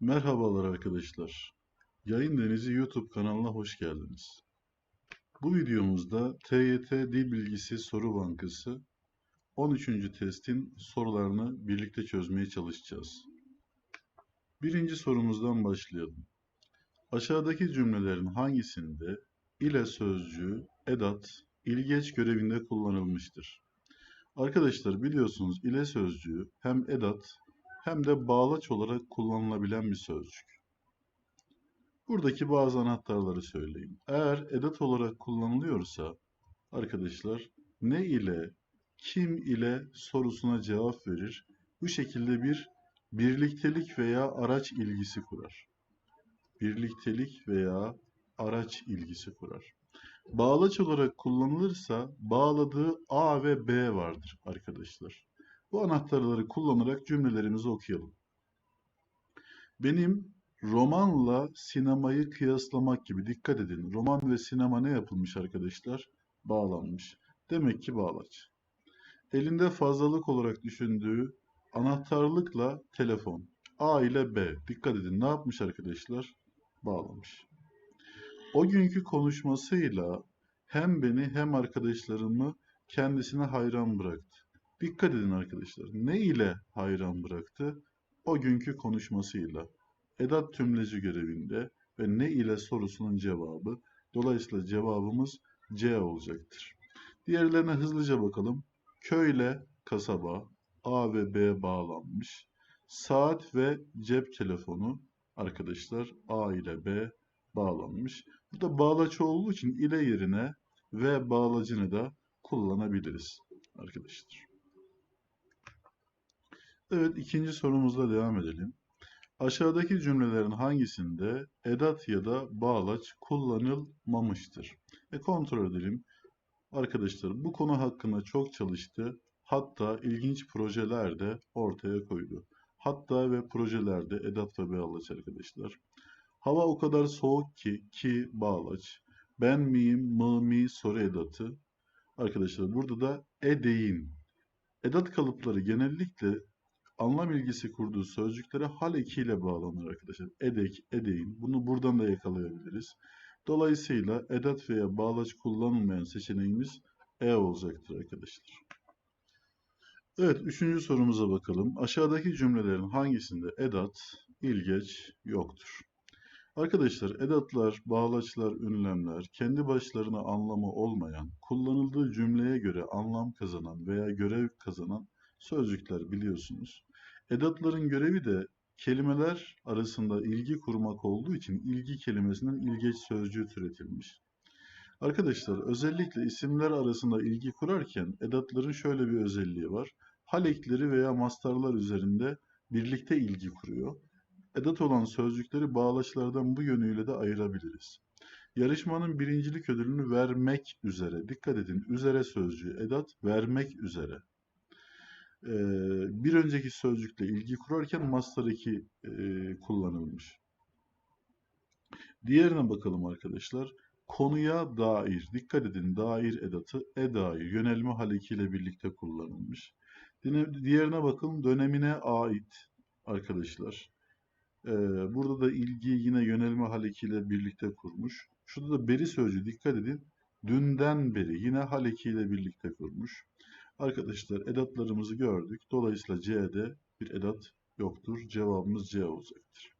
Merhabalar arkadaşlar. Yayın Denizi YouTube kanalına hoş geldiniz. Bu videomuzda TYT Dil Bilgisi Soru Bankası 13. testin sorularını birlikte çözmeye çalışacağız. Birinci sorumuzdan başlayalım. Aşağıdaki cümlelerin hangisinde ile sözcüğü, edat, ilgeç görevinde kullanılmıştır? Arkadaşlar biliyorsunuz ile sözcüğü hem edat hem de bağlaç olarak kullanılabilen bir sözcük. Buradaki bazı anahtarları söyleyeyim. Eğer edat olarak kullanılıyorsa arkadaşlar ne ile, kim ile sorusuna cevap verir. Bu şekilde bir birliktelik veya araç ilgisi kurar. Birliktelik veya araç ilgisi kurar. Bağlaç olarak kullanılırsa bağladığı A ve B vardır arkadaşlar. Bu anahtarları kullanarak cümlelerimizi okuyalım. Benim romanla sinemayı kıyaslamak gibi dikkat edin. Roman ve sinema ne yapılmış arkadaşlar? Bağlanmış. Demek ki bağlaç. Elinde fazlalık olarak düşündüğü anahtarlıkla telefon. A ile B. Dikkat edin ne yapmış arkadaşlar? Bağlamış. O günkü konuşmasıyla hem beni hem arkadaşlarımı kendisine hayran bıraktı. Dikkat edin arkadaşlar. Ne ile hayran bıraktı? O günkü konuşmasıyla. Edat tümleci görevinde ve ne ile sorusunun cevabı. Dolayısıyla cevabımız C olacaktır. Diğerlerine hızlıca bakalım. Köyle kasaba A ve B bağlanmış. Saat ve cep telefonu arkadaşlar A ile B bağlanmış. Burada bağlaç olduğu için ile yerine ve bağlacını da kullanabiliriz arkadaşlar. Evet ikinci sorumuzla devam edelim. Aşağıdaki cümlelerin hangisinde edat ya da bağlaç kullanılmamıştır? E kontrol edelim. Arkadaşlar bu konu hakkında çok çalıştı. Hatta ilginç projeler de ortaya koydu. Hatta ve projelerde edat ve bağlaç arkadaşlar. Hava o kadar soğuk ki ki bağlaç. Ben miyim mı mi soru edatı. Arkadaşlar burada da edeğin. Edat kalıpları genellikle anlam ilgisi kurduğu sözcüklere hal ekiyle bağlanır arkadaşlar. Edek, edeğin. Bunu buradan da yakalayabiliriz. Dolayısıyla edat veya bağlaç kullanılmayan seçeneğimiz E olacaktır arkadaşlar. Evet, üçüncü sorumuza bakalım. Aşağıdaki cümlelerin hangisinde edat, ilgeç yoktur? Arkadaşlar edatlar, bağlaçlar, ünlemler kendi başlarına anlamı olmayan, kullanıldığı cümleye göre anlam kazanan veya görev kazanan sözcükler biliyorsunuz. Edatların görevi de kelimeler arasında ilgi kurmak olduğu için ilgi kelimesinden ilgeç sözcüğü türetilmiş. Arkadaşlar özellikle isimler arasında ilgi kurarken edatların şöyle bir özelliği var. Hal ekleri veya mastarlar üzerinde birlikte ilgi kuruyor. Edat olan sözcükleri bağlaçlardan bu yönüyle de ayırabiliriz. Yarışmanın birincilik ödülünü vermek üzere, dikkat edin üzere sözcüğü edat vermek üzere. Ee, bir önceki sözcükle ilgi kurarken mastar eki e, kullanılmış. Diğerine bakalım arkadaşlar. Konuya dair, dikkat edin dair edatı e yönelme hal ile birlikte kullanılmış. Diğerine bakın dönemine ait arkadaşlar. Burada da ilgi yine yönelme hal ile birlikte kurmuş. Şurada da beri sözcüğü dikkat edin. Dünden beri yine hal ile birlikte kurmuş. Arkadaşlar edatlarımızı gördük. Dolayısıyla C'de bir edat yoktur. Cevabımız C olacaktır.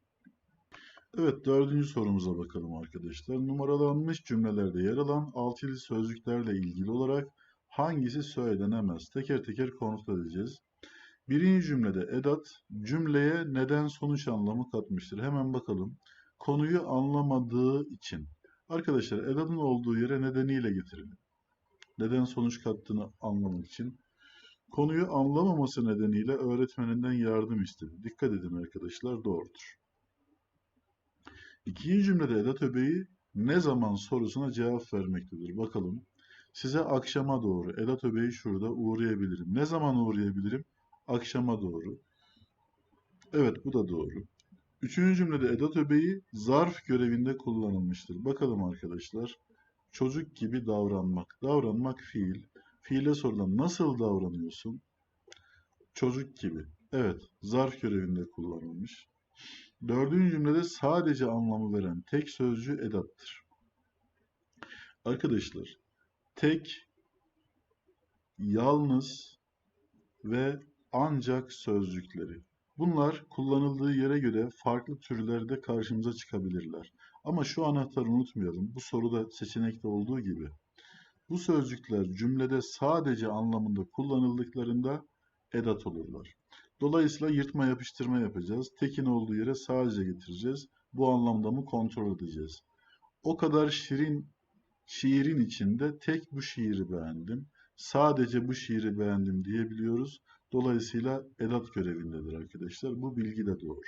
Evet dördüncü sorumuza bakalım arkadaşlar. Numaralanmış cümlelerde yer alan altılı sözcüklerle ilgili olarak hangisi söylenemez? Teker teker kontrol edeceğiz. Birinci cümlede edat cümleye neden sonuç anlamı katmıştır. Hemen bakalım. Konuyu anlamadığı için. Arkadaşlar edatın olduğu yere nedeniyle getirelim. Neden sonuç kattığını anlamak için. Konuyu anlamaması nedeniyle öğretmeninden yardım istedi. Dikkat edin arkadaşlar doğrudur. İkinci cümlede edat öbeği ne zaman sorusuna cevap vermektedir. Bakalım. Size akşama doğru edat öbeği şurada uğrayabilirim. Ne zaman uğrayabilirim? Akşama doğru. Evet bu da doğru. Üçüncü cümlede edat öbeği zarf görevinde kullanılmıştır. Bakalım arkadaşlar. Çocuk gibi davranmak. Davranmak fiil. Fiile sorulan nasıl davranıyorsun? Çocuk gibi. Evet, zarf görevinde kullanılmış. Dördüncü cümlede sadece anlamı veren tek sözcü edattır. Arkadaşlar, tek, yalnız ve ancak sözcükleri. Bunlar kullanıldığı yere göre farklı türlerde karşımıza çıkabilirler. Ama şu anahtarı unutmayalım. Bu soruda seçenekte olduğu gibi. Bu sözcükler cümlede sadece anlamında kullanıldıklarında edat olurlar. Dolayısıyla yırtma yapıştırma yapacağız. Tekin olduğu yere sadece getireceğiz. Bu anlamda mı kontrol edeceğiz. O kadar şirin şiirin içinde tek bu şiiri beğendim. Sadece bu şiiri beğendim diyebiliyoruz. Dolayısıyla edat görevindedir arkadaşlar. Bu bilgi de doğru.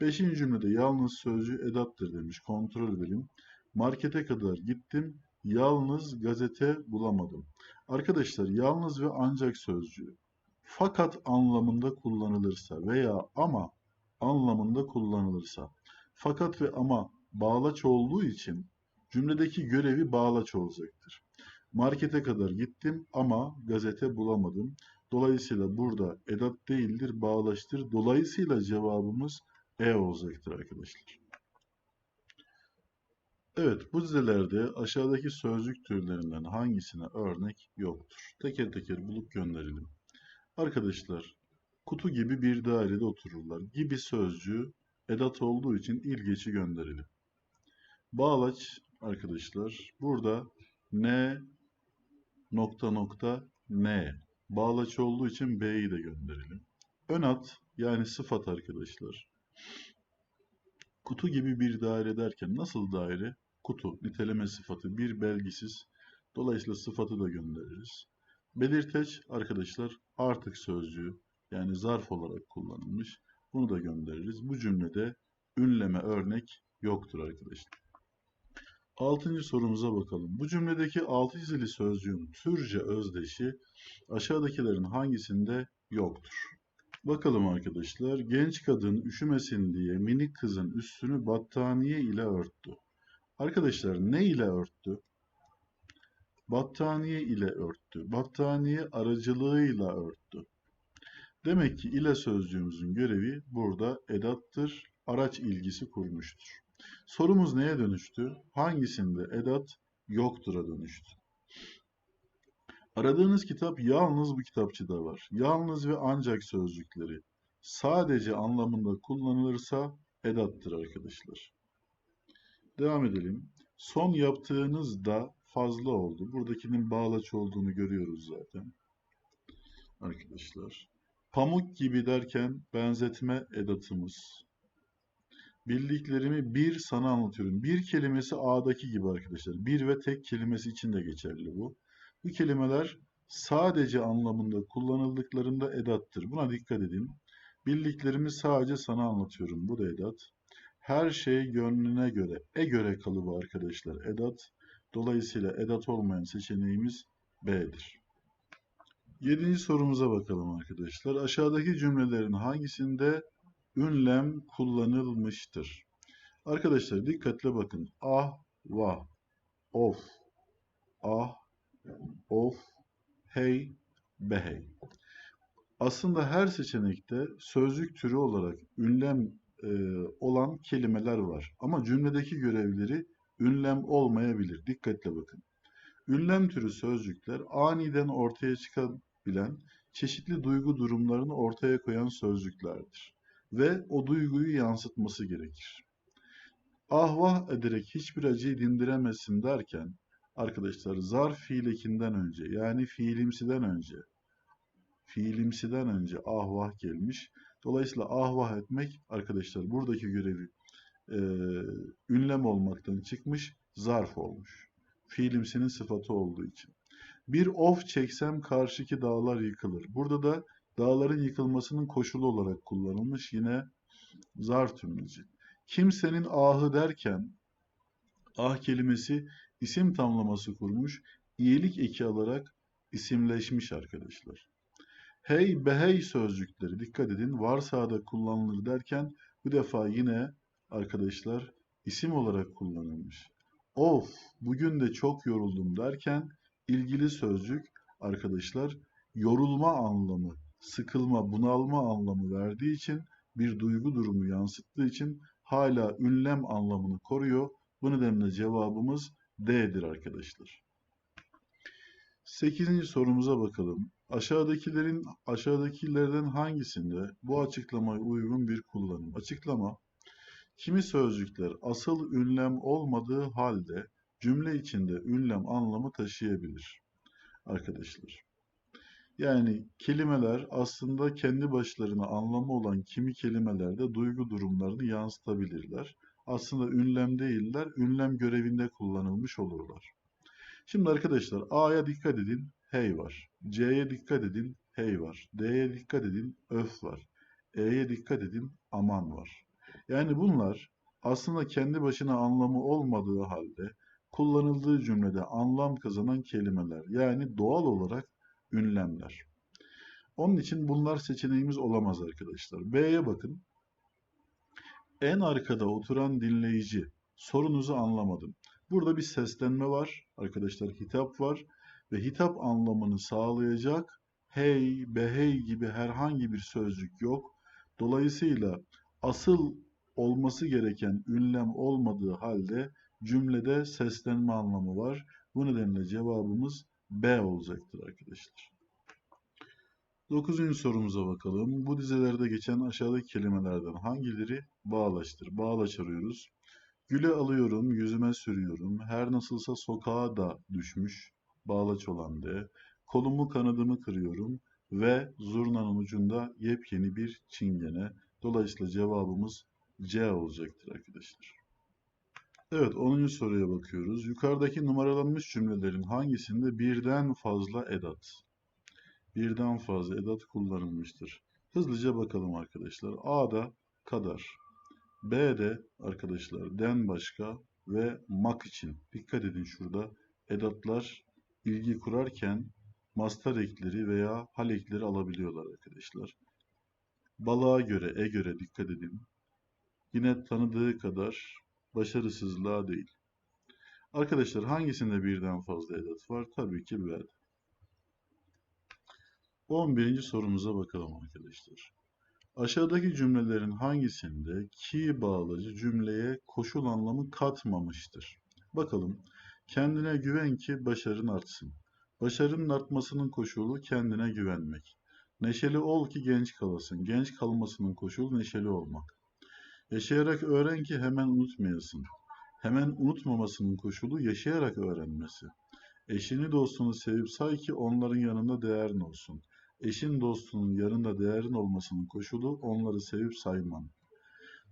Beşinci cümlede yalnız sözcüğü edattır demiş. Kontrol edelim. Markete kadar gittim. Yalnız gazete bulamadım. Arkadaşlar yalnız ve ancak sözcüğü fakat anlamında kullanılırsa veya ama anlamında kullanılırsa fakat ve ama bağlaç olduğu için cümledeki görevi bağlaç olacaktır. Markete kadar gittim ama gazete bulamadım. Dolayısıyla burada edat değildir, bağlaçtır. Dolayısıyla cevabımız E olacaktır arkadaşlar. Evet, bu dizelerde aşağıdaki sözcük türlerinden hangisine örnek yoktur? Teker teker bulup gönderelim. Arkadaşlar, kutu gibi bir dairede otururlar. Gibi sözcüğü edat olduğu için ilgeçi gönderelim. Bağlaç arkadaşlar, burada ne nokta nokta ne. Bağlaç olduğu için B'yi de gönderelim. Ön at yani sıfat arkadaşlar. Kutu gibi bir daire derken nasıl daire? Kutu, niteleme sıfatı, bir belgisiz. Dolayısıyla sıfatı da göndeririz. Belirteç arkadaşlar artık sözcüğü yani zarf olarak kullanılmış. Bunu da göndeririz. Bu cümlede ünleme örnek yoktur arkadaşlar. Altıncı sorumuza bakalım. Bu cümledeki altı çizili sözcüğün Türkçe özdeşi aşağıdakilerin hangisinde yoktur? Bakalım arkadaşlar. Genç kadın üşümesin diye minik kızın üstünü battaniye ile örttü. Arkadaşlar ne ile örttü? Battaniye ile örttü. Battaniye aracılığıyla örttü. Demek ki ile sözcüğümüzün görevi burada edattır, araç ilgisi kurmuştur. Sorumuz neye dönüştü? Hangisinde edat yoktur'a dönüştü? Aradığınız kitap yalnız bu kitapçıda var. Yalnız ve ancak sözcükleri sadece anlamında kullanılırsa edattır arkadaşlar. Devam edelim. Son yaptığınızda fazla oldu. Buradakinin bağlaç olduğunu görüyoruz zaten. Arkadaşlar. Pamuk gibi derken benzetme edatımız. Bildiklerimi bir sana anlatıyorum. Bir kelimesi A'daki gibi arkadaşlar. Bir ve tek kelimesi için de geçerli bu. Bu kelimeler sadece anlamında kullanıldıklarında edattır. Buna dikkat edin. Bildiklerimi sadece sana anlatıyorum. Bu da edat. Her şey gönlüne göre. E göre kalıbı arkadaşlar. Edat. Dolayısıyla edat olmayan seçeneğimiz B'dir. Yedinci sorumuza bakalım arkadaşlar. Aşağıdaki cümlelerin hangisinde ünlem kullanılmıştır? Arkadaşlar dikkatle bakın. Ah, vah, of, ah, of, hey, behey. Aslında her seçenekte sözcük türü olarak ünlem e, olan kelimeler var. Ama cümledeki görevleri ünlem olmayabilir. Dikkatle bakın. Ünlem türü sözcükler aniden ortaya çıkabilen çeşitli duygu durumlarını ortaya koyan sözcüklerdir. Ve o duyguyu yansıtması gerekir. Ahvah ederek hiçbir acıyı dindiremezsin derken arkadaşlar zarf fiilekinden önce yani fiilimsiden önce fiilimsiden önce ahvah gelmiş. Dolayısıyla ahvah etmek arkadaşlar buradaki görevi e, ünlem olmaktan çıkmış, zarf olmuş. Fiilimsinin sıfatı olduğu için. Bir of çeksem karşıki dağlar yıkılır. Burada da dağların yıkılmasının koşulu olarak kullanılmış yine zarf tümleci. Kimsenin ahı derken ah kelimesi isim tamlaması kurmuş, iyilik eki alarak isimleşmiş arkadaşlar. Hey behey sözcükleri dikkat edin varsa da kullanılır derken bu defa yine arkadaşlar isim olarak kullanılmış. Of bugün de çok yoruldum derken ilgili sözcük arkadaşlar yorulma anlamı, sıkılma, bunalma anlamı verdiği için bir duygu durumu yansıttığı için hala ünlem anlamını koruyor. Bu nedenle cevabımız D'dir arkadaşlar. Sekizinci sorumuza bakalım. Aşağıdakilerin aşağıdakilerden hangisinde bu açıklamaya uygun bir kullanım? Açıklama Kimi sözcükler asıl ünlem olmadığı halde cümle içinde ünlem anlamı taşıyabilir. Arkadaşlar. Yani kelimeler aslında kendi başlarına anlamı olan kimi kelimelerde duygu durumlarını yansıtabilirler. Aslında ünlem değiller, ünlem görevinde kullanılmış olurlar. Şimdi arkadaşlar A'ya dikkat edin, hey var. C'ye dikkat edin, hey var. D'ye dikkat edin, öf var. E'ye dikkat edin, aman var. Yani bunlar aslında kendi başına anlamı olmadığı halde kullanıldığı cümlede anlam kazanan kelimeler. Yani doğal olarak ünlemler. Onun için bunlar seçeneğimiz olamaz arkadaşlar. B'ye bakın. En arkada oturan dinleyici. Sorunuzu anlamadım. Burada bir seslenme var. Arkadaşlar hitap var. Ve hitap anlamını sağlayacak hey, behey gibi herhangi bir sözcük yok. Dolayısıyla asıl olması gereken ünlem olmadığı halde cümlede seslenme anlamı var. Bu nedenle cevabımız B olacaktır arkadaşlar. Dokuzuncu sorumuza bakalım. Bu dizelerde geçen aşağıdaki kelimelerden hangileri bağlaçtır? Bağlaç arıyoruz. Güle alıyorum, yüzüme sürüyorum. Her nasılsa sokağa da düşmüş. Bağlaç olan D. Kolumu kanadımı kırıyorum. Ve zurnanın ucunda yepyeni bir çingene. Dolayısıyla cevabımız C olacaktır arkadaşlar. Evet 10. soruya bakıyoruz. Yukarıdaki numaralanmış cümlelerin hangisinde birden fazla edat? Birden fazla edat kullanılmıştır. Hızlıca bakalım arkadaşlar. A'da kadar. B'de arkadaşlar den başka ve mak için. Dikkat edin şurada edatlar ilgi kurarken mastar ekleri veya hal ekleri alabiliyorlar arkadaşlar. Balığa göre, e göre dikkat edin. Yine tanıdığı kadar başarısızlığa değil. Arkadaşlar hangisinde birden fazla edat var? Tabii ki B'de. 11. sorumuza bakalım arkadaşlar. Aşağıdaki cümlelerin hangisinde ki bağlacı cümleye koşul anlamı katmamıştır? Bakalım. Kendine güven ki başarın artsın. Başarının artmasının koşulu kendine güvenmek. Neşeli ol ki genç kalasın. Genç kalmasının koşulu neşeli olmak. Yaşayarak öğren ki hemen unutmayasın. Hemen unutmamasının koşulu yaşayarak öğrenmesi. Eşini dostunu sevip say ki onların yanında değerin olsun. Eşin dostunun yanında değerin olmasının koşulu onları sevip sayman.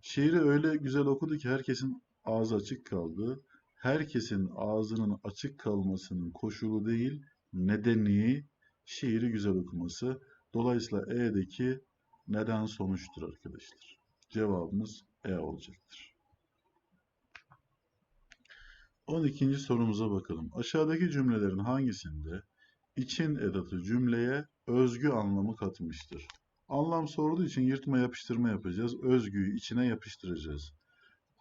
Şiiri öyle güzel okudu ki herkesin ağzı açık kaldı. Herkesin ağzının açık kalmasının koşulu değil, nedeni şiiri güzel okuması. Dolayısıyla E'deki neden sonuçtur arkadaşlar. Cevabımız E olacaktır. 12. sorumuza bakalım. Aşağıdaki cümlelerin hangisinde için edatı cümleye özgü anlamı katmıştır? Anlam sorduğu için yırtma yapıştırma yapacağız. Özgüyü içine yapıştıracağız.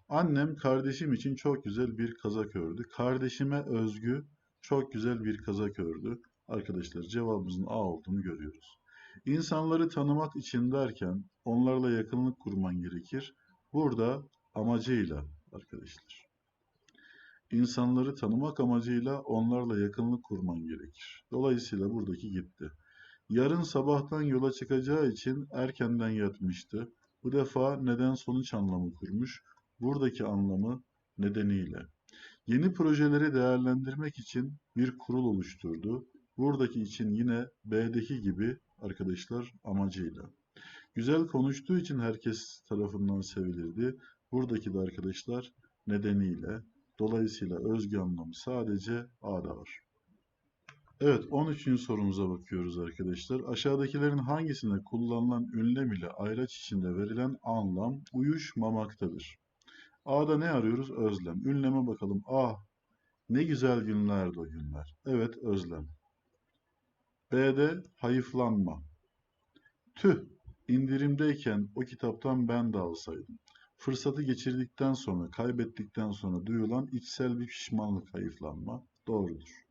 Annem kardeşim için çok güzel bir kazak ördü. Kardeşime özgü çok güzel bir kazak ördü. Arkadaşlar cevabımızın A olduğunu görüyoruz. İnsanları tanımak için derken onlarla yakınlık kurman gerekir. Burada amacıyla arkadaşlar. İnsanları tanımak amacıyla onlarla yakınlık kurman gerekir. Dolayısıyla buradaki gitti. Yarın sabahtan yola çıkacağı için erkenden yatmıştı. Bu defa neden sonuç anlamı kurmuş. Buradaki anlamı nedeniyle. Yeni projeleri değerlendirmek için bir kurul oluşturdu. Buradaki için yine B'deki gibi arkadaşlar amacıyla. Güzel konuştuğu için herkes tarafından sevilirdi. Buradaki de arkadaşlar nedeniyle. Dolayısıyla özgü anlamı sadece A'da var. Evet 13. sorumuza bakıyoruz arkadaşlar. Aşağıdakilerin hangisinde kullanılan ünlem ile ayraç içinde verilen anlam uyuşmamaktadır? A'da ne arıyoruz? Özlem. Ünleme bakalım. A. Ne güzel günlerdi o günler. Evet özlem. B'de hayıflanma. Tüh, indirimdeyken o kitaptan ben de alsaydım. Fırsatı geçirdikten sonra, kaybettikten sonra duyulan içsel bir pişmanlık, hayıflanma doğrudur.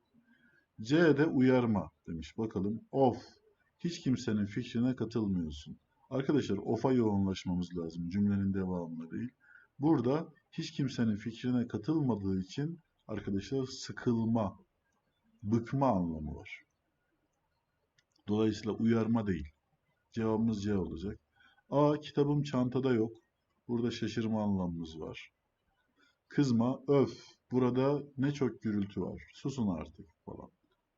C'de uyarma demiş. Bakalım. Of. Hiç kimsenin fikrine katılmıyorsun. Arkadaşlar of'a yoğunlaşmamız lazım. Cümlenin devamında değil. Burada hiç kimsenin fikrine katılmadığı için arkadaşlar sıkılma, bıkma anlamı var. Dolayısıyla uyarma değil. Cevabımız C olacak. A. Kitabım çantada yok. Burada şaşırma anlamımız var. Kızma, öf. Burada ne çok gürültü var. Susun artık falan.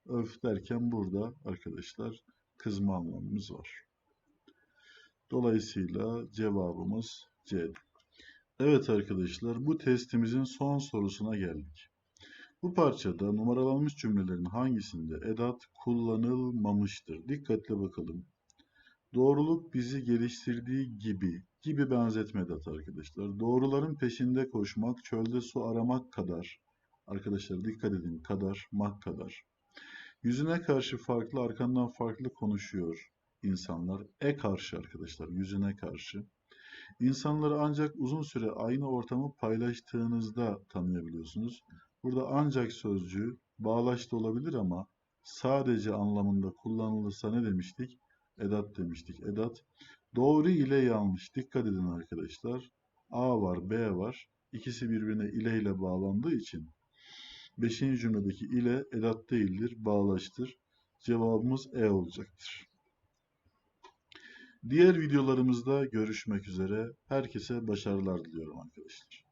Öf derken burada arkadaşlar kızma anlamımız var. Dolayısıyla cevabımız C. Evet arkadaşlar bu testimizin son sorusuna geldik. Bu parçada numaralanmış cümlelerin hangisinde edat kullanılmamıştır? Dikkatle bakalım. Doğruluk bizi geliştirdiği gibi, gibi benzetme edat arkadaşlar. Doğruların peşinde koşmak, çölde su aramak kadar. Arkadaşlar dikkat edin, kadar, mak kadar. Yüzüne karşı farklı, arkandan farklı konuşuyor insanlar. E karşı arkadaşlar, yüzüne karşı. İnsanları ancak uzun süre aynı ortamı paylaştığınızda tanıyabiliyorsunuz. Burada ancak sözcüğü bağlaç da olabilir ama sadece anlamında kullanılırsa ne demiştik? Edat demiştik. Edat. Doğru ile yanlış. Dikkat edin arkadaşlar. A var, B var. İkisi birbirine ile ile bağlandığı için beşinci cümledeki ile edat değildir, bağlaçtır. Cevabımız E olacaktır. Diğer videolarımızda görüşmek üzere. Herkese başarılar diliyorum arkadaşlar.